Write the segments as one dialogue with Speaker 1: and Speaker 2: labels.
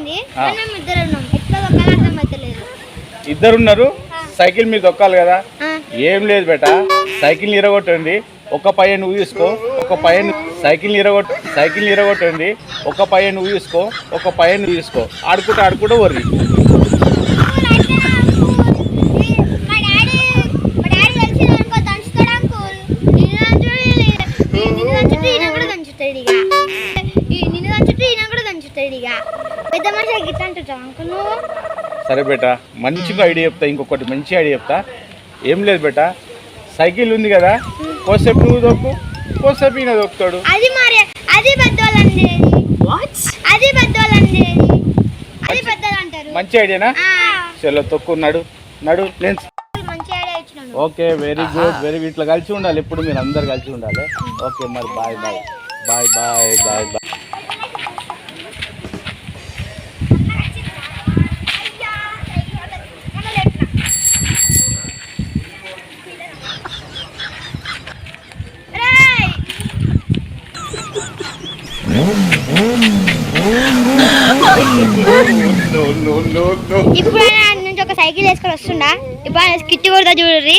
Speaker 1: ఉంది.
Speaker 2: ఆ.
Speaker 1: మనం ఇద్దరు ఉన్నాం. ఎట్లా దొక్కాలో అర్థం అవుతలేదు
Speaker 2: ఇద్దరున్నారు. సైకిల్ మీద దొక్కాలి కదా. ఏం లేదు బేట. సైకిల్ ఇరగొట్టండి. ఒక పయ్య నువ్వు తీసుకో. ఒక పయ్య ను- సైకిల్ ఇరగొట్ట సైకిల్ ఇరగొట్టండి. ఒక పయ్య నువ్వు తీసుకో. ఒక పయ్య నువ్వు తీసుకో. ఆడుకుంటూ ఆడుకుంటూ వర్రి
Speaker 1: దంచుతాడు ఇక పెద్ద మనిషి గిట్ల అంటుంటావు అంకుల్ నువ్వు?
Speaker 2: సరే బేట మంచిగా ఐడియా చెప్తా ఇంకొకటి మంచి ఐడియా చెప్తా. ఏం లేదు బేట సైకిల్ ఉంది కదా కోసేపు నువ్వు దొక్కు కోసేపు ఈయన దొక్కుతాడు.
Speaker 1: అది మరి అది పెద్దోళ్ళండి. అది పెద్దోళ్ళండి. అది పెద్దలు అంటారు
Speaker 2: మంచి ఐడియానా?
Speaker 1: ఆ,
Speaker 2: చలో తొక్కు నడు నడు నేను
Speaker 1: మంచి ఐడియా ఇచ్చినాను
Speaker 2: okay very good very good ఇట్లా కలిసి ఉండాలి ఎప్పుడు మీరు అందరు కలిసి ఉండాలి. ఓకే మరి bye bye bye bye bye
Speaker 1: bye ఇప్పుడు ఆయన ఆడ నుంచి ఒక సైకిల్ వేసుకొని వస్తుండా ఇప్పుడు ఆయన స్కిట్ కొడతా చూడరి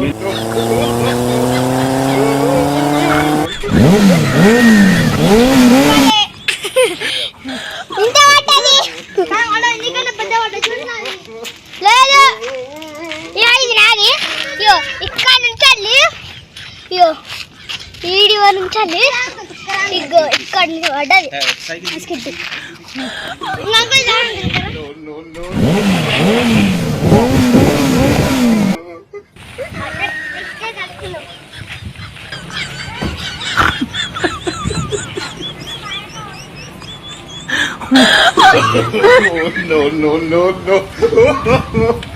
Speaker 1: ఇంత ఇయో ఈడి నుంచి ఇగో ఇక్కడ నుంచి పడ్డది.
Speaker 2: no, no, no, no.